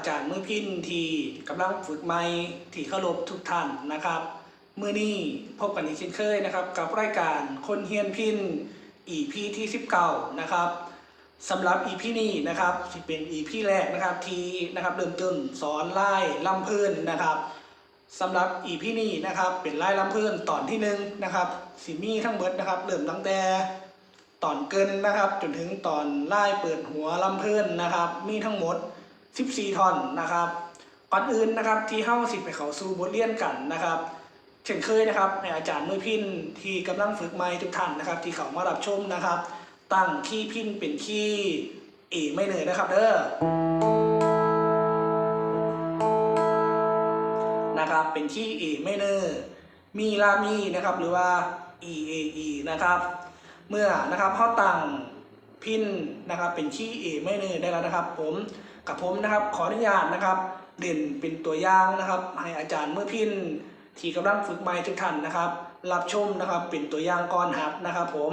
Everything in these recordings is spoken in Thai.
อาจารย์มือพินที่กำลังฝึกใหม่ที่เคารพทุกท่านนะครับมือนี้พบกันอีกเช่นเคยนะครับ กับรายการคนเฮียนพิน EP ที่19นะครับสำหรับ EP นี้นะครับที่เป็น EP แรกนะครับที่นะครับเริ่มต้นสอนไล่ลำพื้นนะครับสำหรับ EP นี้นะครับเป็นไล่ลำพื้นตอนที่หนึ่งนะครับสิมีทั้งเบิดนะครับเริ่มตั้งแต่ตอนเกินนะครับ จนถึงตอนไล่เปิดหัวลำเพื่นนะครับ มีทั้งหมด 14ท่อนนะครับก่อนอื่นนะครับที่เฮ้าสิไปเขาสู่บทเรียนกันนะครับเช่นเคยนะครับในอาจารย์มือพินที่กำลังฝึกไม้ทุกท่านนะครับ ที่เขามารับชมนะครับ ตั้งคีย์พินเป็นคีย์เอไม่เหนื่อยนะครับเด้อนะครับเป็นคีย์เอไม่เนอร์มีลามีนะครับหรือว่า E A E นะครับ เมื่อนะครับเขาตั้งพินนะครับเป็นคีย์เอไม่เนอร์ได้แล้วนะครับ ผม กับผมนะครับ ขออนุญาตนะครับเด่นเป็นตัวอย่างนะครับ ให้อาจารย์เมื่อพินที่กำลังฝึกใหม่ทุกท่านนะครับ รับชมนะครับเป็นตัวอย่างก่อนหัดนะครับผม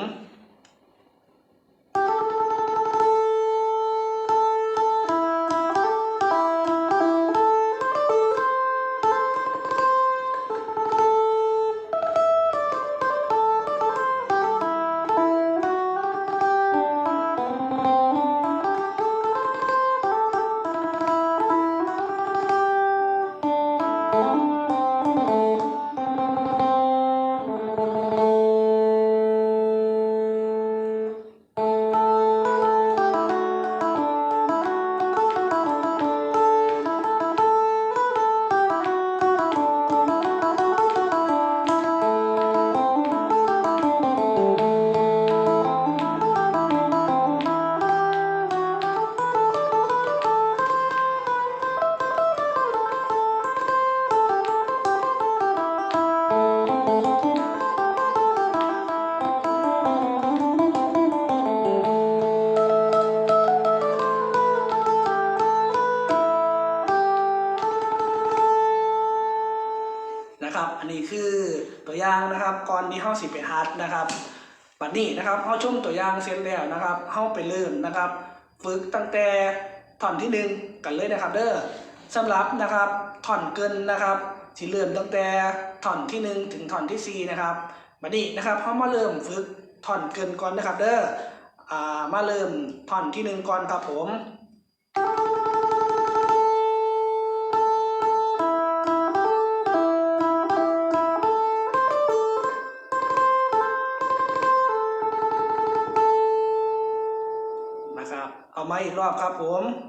นี่นะครับเฮาชมตัวอย่างเสร็จแล้วนะครับเฮาไปเริ่มนะครับ ฝึกตั้งแต่ท่อนที่หนึ่งกันเลยนะครับเด้อสำหรับนะครับท่อนเกินนะครับที่เริ่มตั้งแต่ท่อนที่หนึ่งถึงท่อนที่สี่นะครับบัดนี้นะครับเขามาเริ่มฝึกท่อนเกินก่อนนะครับเด้ออ่ามาเริ่มท่อนที่หนึ่งก่อนครับผม อามาอีกรอบครับผม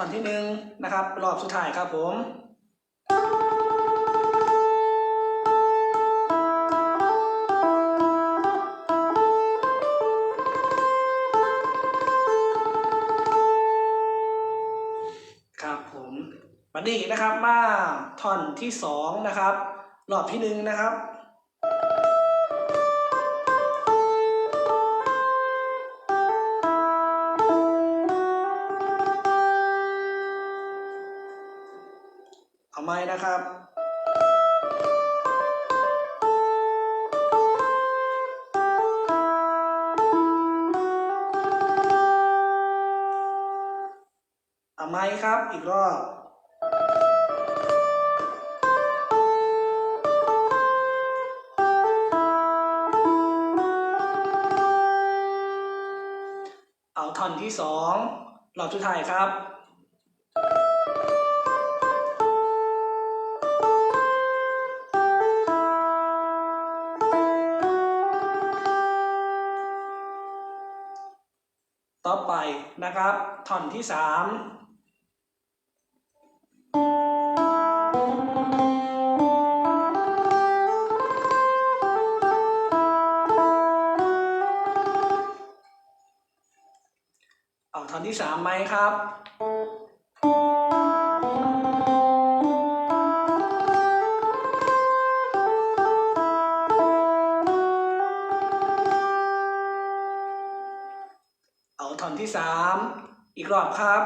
ท่อนที่หนึ่งนะครับ รอบสุดท้ายครับผมครับผมบัดนี้นะครับมาท่อนที่สองนะครับ รอบที่หนึ่งนะครับ ไม้นะครับ เอาไม้ครับอีกรอบเอาท่อนที่สองรอบสุดท้ายครับ ต่อไปนะครับท่อนที่สามเอาท่อนที่สามไหมครับ อีกรอบครับ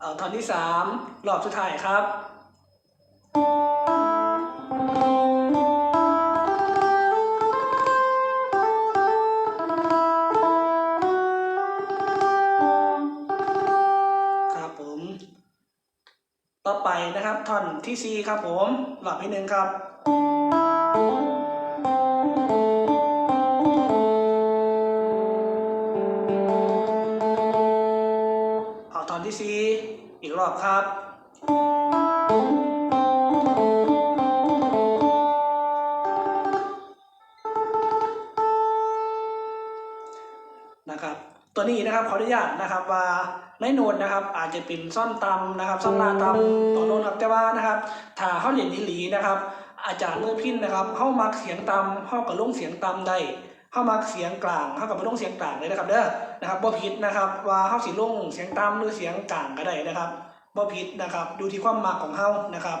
เอาท่อนที่สามรอบสุดท้ายครับ ท่อนที่สี่ครับผมรอบที่หนึ่งครับ เอาท่อนที่สี่อีกรอบครับ นะครับ ตัวนี้นะครับขออนุญาตนะครับว่าในโน้ตนะครับอาจจะเป็นซ่อนตำนะครับซ่อนลาตำตัวโน้ตครับแต่ว่านะครับถ้าเขาเรียนอีหลีนะครับ อาจารย์เมื่อพินนะครับเข้ามักเสียงตำเข้ากับลงเสียงตำได้เข้ามักเสียงกลางเข้ากับบ่ลงเสียงกลางเลยนะครับเด้อนะครับบ่ผิดนะครับว่าเข้าสิลงเสียงตำหรือเสียงกลางก็ได้นะครับบ่ผิดนะครับดูที่ความมักของเฮานะครับ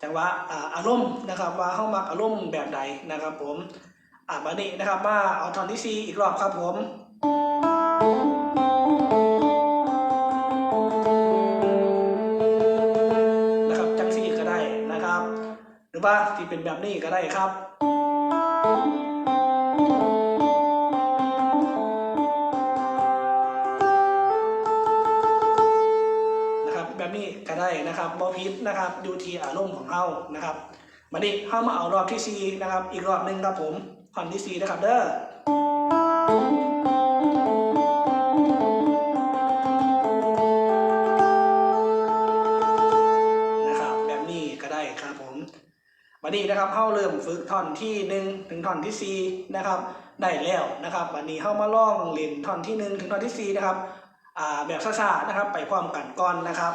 แต่ว่าอ่าอารมณ์นะครับว่าเฮามักอารมณ์แบบใดนะครับ ผมอ่าบัดนี้นะครับมาเอาท่อนที่สี่อีกรอบครับผม รือว่าที่เป็นแบบนี้ก็ได้ครับนะครับ แบบนี้ก็ได้นะครับบอพิษนะครับดูที่อารมณ์ของเฮานะครับมาดิเฮามาเอารอบที่4นะครับ อีกรอบหนึ่งครับผมคอนที่4นะครับเด้อ วันนี้นะครับเข้าเริ่มฝึกท่อนที่หนึ่งถึงท่อนที่สี่นะครับได้แล้วนะครับ วันนี้เข้ามาล่องเล่นท่อนที่หนึ่งถึงท่อนที่สี่นะครับแบบซ่าๆนะครับ ไปพร้อมกันก่อนนะครับ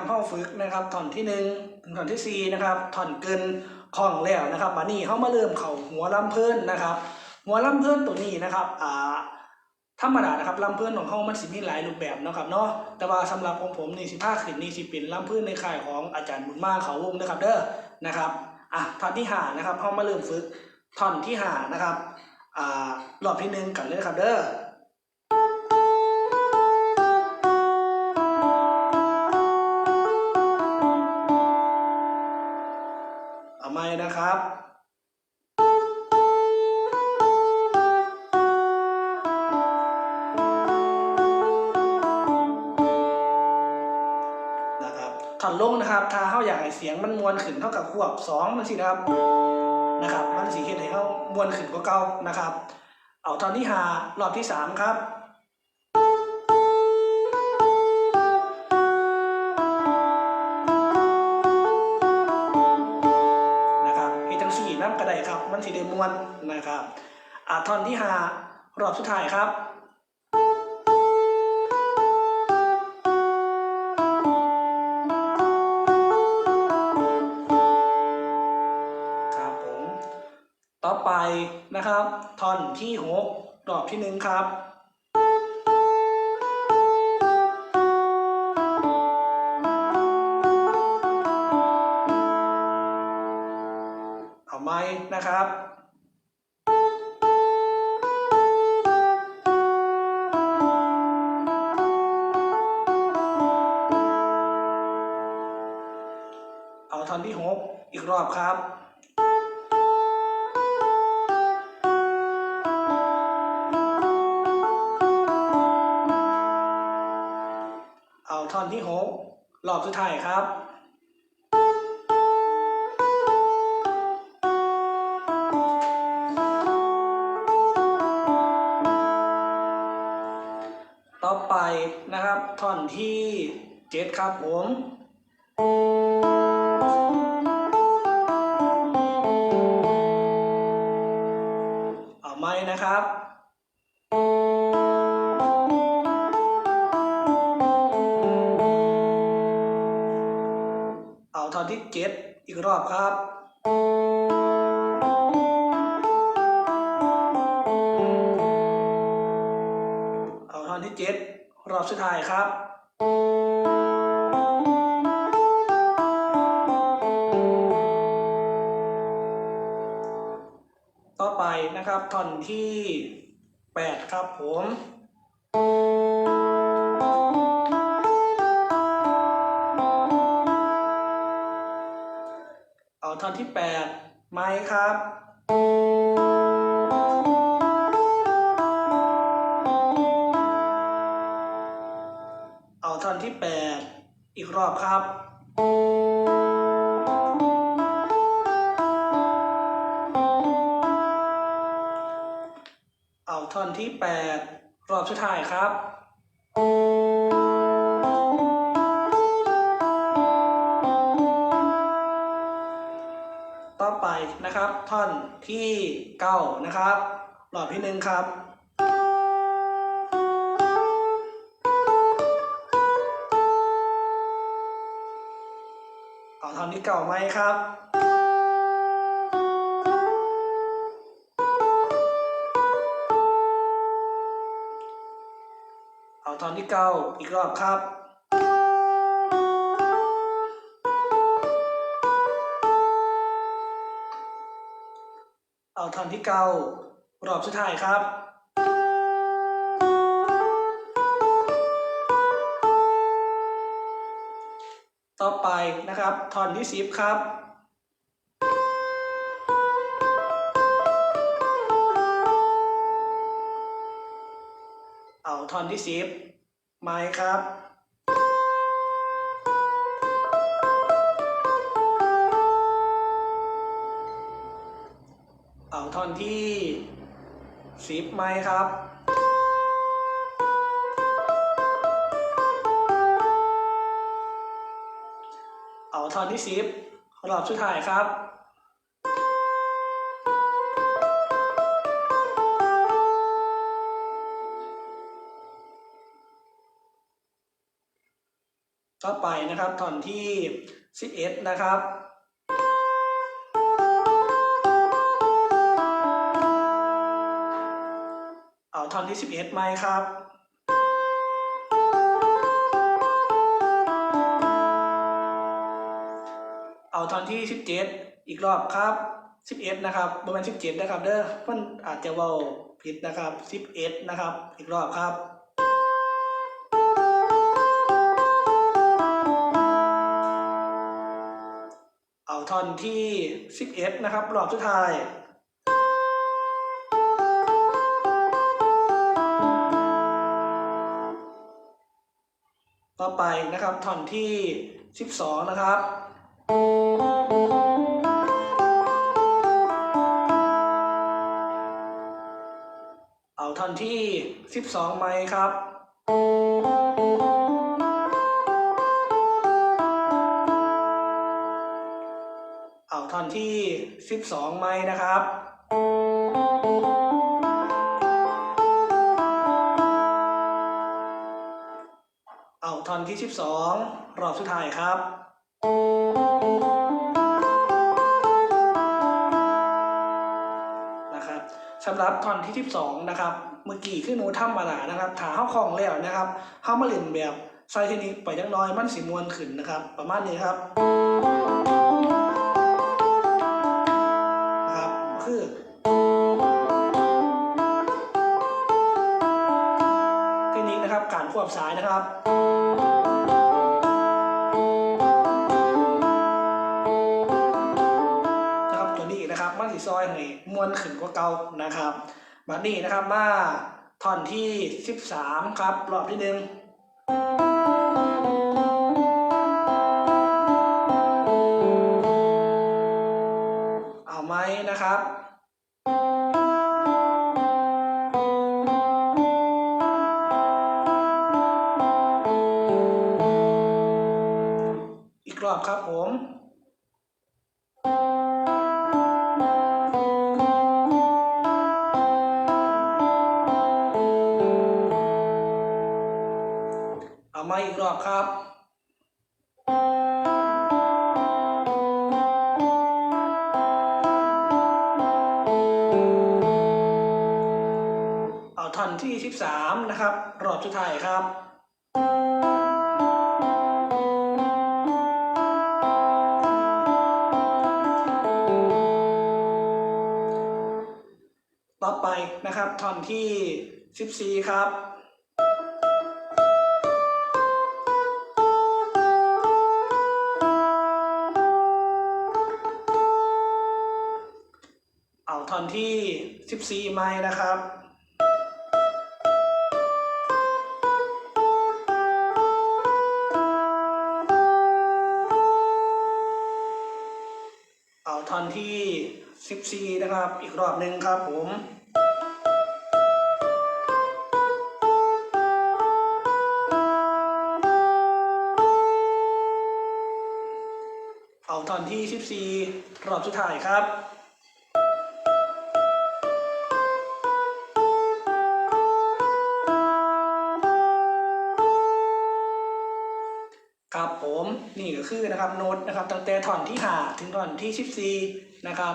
นะครับเข้าฝึกนะครับท่อนที่หนึ่งถึงท่อนที่สี่นะครับท่อนเกินคล่องแล้วนะครับวันนี้เขามาเริ่มเข่าหัวลำเพิ่นนะครับ หัวลำเพิ่นตัวนี้นะครับอ่าธรรมดานะครับลำเพิ่นของเขามันสิมีหลายรูปแบบนะครับเนาะแต่ว่าสำหรับของผมนี่สิผ้าขึ้นนี่สิเป็นลำเพิ่นในค่ายของอาจารย์บุญมาเขาวงนะครับเด้อนะครับอะท่อนที่หานะครับเขามาเริ่มฝึกท่อนที่หานะครับอ่ารอบที่หนึ่งกันเลยนะครับเด้อ ถอนลงนะครับ ถ้าเข้าอยากให้เสียงมันมวนขึ้นเท่ากับขวบสองมันสินะครับ นะครับ มันสีเห็นให้เขามวนขึ้นกว่าเก่านะครับ เอาทอนที่หารอบที่สามครับนะครับเฮดจังสี่น้ำกระไดครับ มันสีเดมวนนะครับอ่าท่อนที่หารอบสุดท้ายครับ นะครับท่อนที่หกรอบที่หนึ่งครับเอาไม้นะครับเอาท่อนที่หกอีกรอบครับ ที่หกหลอบสุดท้ายครับต่อไปนะครับท่อนที่เจ็ดครับผม เอาไหมนะครับ อีกรอบครับเอาท่อนที่เจ็ดรอบสุดท้ายครับต่อไปนะครับท่อนที่แปดครับผม ท่อนที่แปดไม้ครับเอาท่อนที่แปดอีกรอบครับ เอาท่อนที่แปดรอบสุดท้ายครับ นะครับ ท่อนที่เก้านะครับรอบที่หนึ่งครับเอาท่อนที่เก่าไหมครับเอาท่อนที่เก้าอีกรอบครับ เอาท่อนที่เก้ารอบสุดท้ายครับต่อไปนะครับท่อนที่สิบครับ เอาท่อนที่สิบไม้ครับ ท่อนที่สิบไม้ครับเอาท่อนที่สิบรอบสุดท้ายครับต่อไปนะครับท่อนที่สิบเอ็ดนะครับ ท่อนที่สิบเอ็ดไหมครับเอาท่อนที่สิบเจ็ดอีกรอบครับสิบเอ็ดนะครับประมาณสิบเจ็ดนะครับ เด้อมันอาจจะเว่าผิดนะครับสิบเอ็ดนะครับ อีกรอบครับ เอาท่อนที่สิบเอ็ดนะครับ รอบสุดท้าย ไปนะครับท่อนที่สิบสองนะครับ เอาท่อนที่สิบสองไหมครับ เอาท่อนที่สิบสองไหมนะครับ เอาท่อนที่ 12 รอบสุดท้ายครับนะครับสำหรับท่อนที่ 12 นะครับ เมื่อกี้ขึ้นหนูทำมาหนานะครับถาเข้าคล่องแล้วนะครับเข้ามาเล่นแบบไซเทนิคไปยังน้อยมันสีมวนขึ้นนะครับ ประมาณนี้ครับ มาดนี้นะครับมาท่อนที่ 13 ครับรอบที่หนึ่งเอาไหมนะครับ อีกรอบครับผม ท่อนที่ 14 ครับเอาท่อนที่ 14 ไม้นะครับ เอาท่อนที่ 14 นะครับ อีกรอบหนึ่งครับผม เอาท่อนที่ 14 รอบสุดท้ายครับครับผมนี่ก็คือนะครับโน้ตนะครับตั้งแต่ท่อนที่5ถึงท่อนที่14นะครับ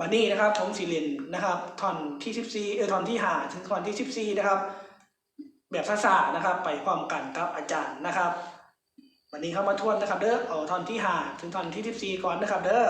วันนี้นะครับผมสิเรียนนะครับท่อนที่14เออท่อนที่5ถึงท่อนที่14นะครับแบบภาษานะครับ ไปพร้อมกันกับอาจารย์นะครับ วันนี้เข้ามาทวนนะครับเด้อเอาท่อนที่5ถึงท่อนที่ 14 ก่อนนะครับเด้อ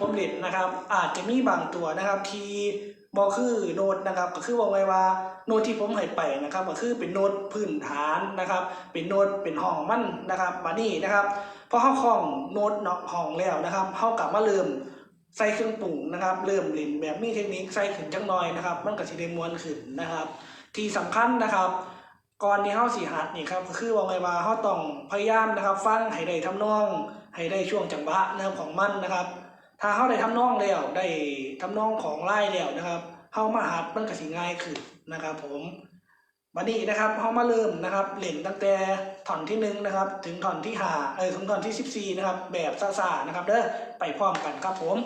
ผมเล่นนะครับ อาจจะมีบางตัวนะครับที่บอคือโน้ตนะครับก็คือบอกไว้ว่าโน้ตที่ผมให้ไปนะครับก็คือเป็นโน้ตพื้นฐานนะครับ เป็นโน้ตเป็นห้องมันนะครับมานี่นะครับพอเข้าคล้องโน้ตเนาะห้องแล้วนะครับเข้ากลับมาเริ่มใส่เครื่องปรุงนะครับ เริ่มเล่นแบบมีเทคนิคใส่ขึ้นจังหน่อยนะครับ มันก็สิได้มวนขึ้นนะครับ ที่สำคัญนะครับก่อนที่เฮาสิหัดนี่ครับก็คือว่าไงว่าเฮาต้องพยายามนะครับ ฟังให้ได้ทำนองให้ได้ช่วงจังหวะเนื้อของมันนะครับ ถ้าเขาได้ทำนองแล้วได้ทำนองของไล่แล้วนะครับเฮามาหัดมันก็สิง่ายขึ้นนะครับ ผมวันนี้นะครับเฮามาเริ่มนะครับเล่นตั้งแต่ท่อนที่หนึ่งนะครับ ถึงท่อนที่ห้าเออถึงท่อนที่สิบสี่นะครับ แบบซ่าๆนะครับเด้อไปพร้อมกันครับผม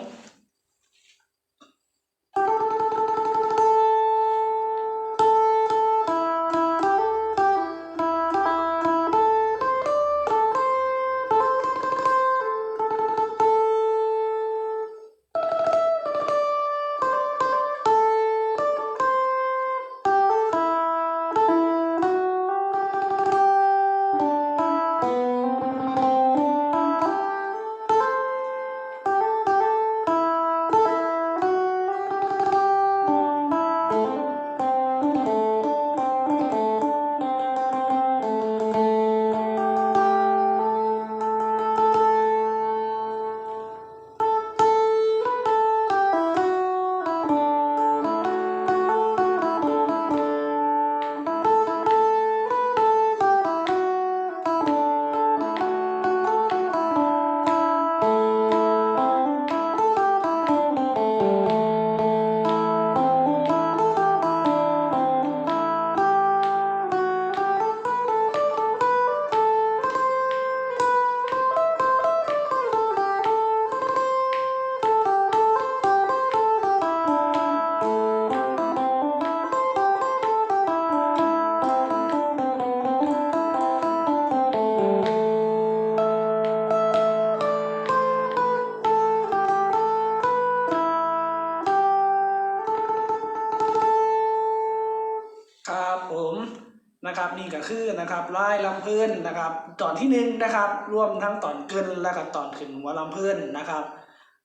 พื่อนนะครับ ตอนที่หนึ่งนะครับ รวมทั้งตอนเกินและก็ตอนขึ้นหัวลำเพื่อนนะครับ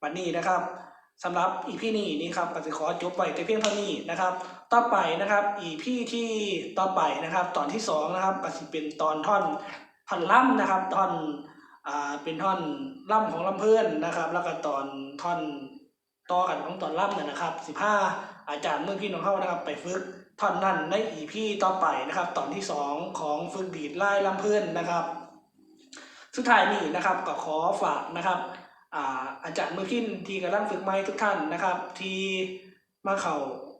วันนี้นะครับสำหรับอีพีนี้นี่ครับก็จะขอจบไปแต่เพียงเท่านี้นะครับ ต่อไปนะครับอีพีที่ต่อไปนะครับ ตอนที่สองนะครับก็จะเป็นตอนท่อนท่อนล่ำนะครับท่อนอ่าเป็นท่อนล่ำของลำเพื่อนนะครับ แล้วก็ตอนท่อนต่อกันของตอนล่ำเนี่ยนะครับสิบห้าอาจารย์เมื่อพี่น้องเข้านะครับ ไปฝึกท่อนนั้นในอีพีต่อไปนะครับ ตอนที่สองของฝึกดีดไล่ลำเพื่อนนะครับ สุดท้ายนี้นะครับก็ขอฝากนะครับอ่าอาจารย์มือพินที่กำลังฝึกไม้ทุกท่านนะครับ ที่มาเข้า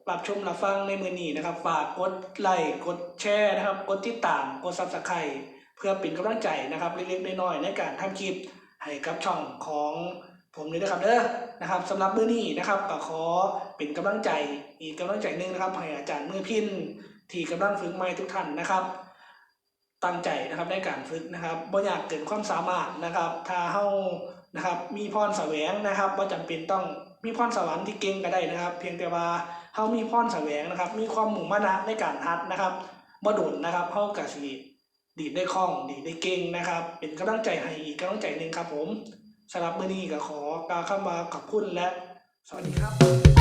รับชมรับฟังในมือนี้นะครับ ฝากกดไลค์กดแชร์นะครับ กดติดตามกดซับสไครต์เพื่อเป็นกำลังใจนะครับเล็กๆน้อยๆในการทำคลิปให้กับช่องของ ผมเลยนะครับเด้อนะครับสำหรับมือนี้นะครับก็ขอเป็นกำลังใจอีกกำลังใจหนึ่งนะครับให้อาจารย์มือพินที่กำลังฝึกไม้ทุกท่านนะครับตั้งใจนะครับในการฝึกนะครับบ่อยากเกินความสามารถนะครับถ้าเฮานะครับมีพรแสวงนะครับบ่จำเป็นต้องมีพรสวรรค์ที่เก่งก็ได้นะครับ เพียงแต่ว่าเฮามีพรแสวงนะครับ มีความมุ่งมั่นในการฮัดนะครับบ่โดนนะครับเฮาก็สิดีดได้คล่องดีดได้เก่งนะครับ เป็นกำลังใจให้อีกกำลังใจหนึ่งครับผม สำหรับมื้อนี้ก็ขอกล่าวคำว่าขอบคุณและ สวัสดีครับ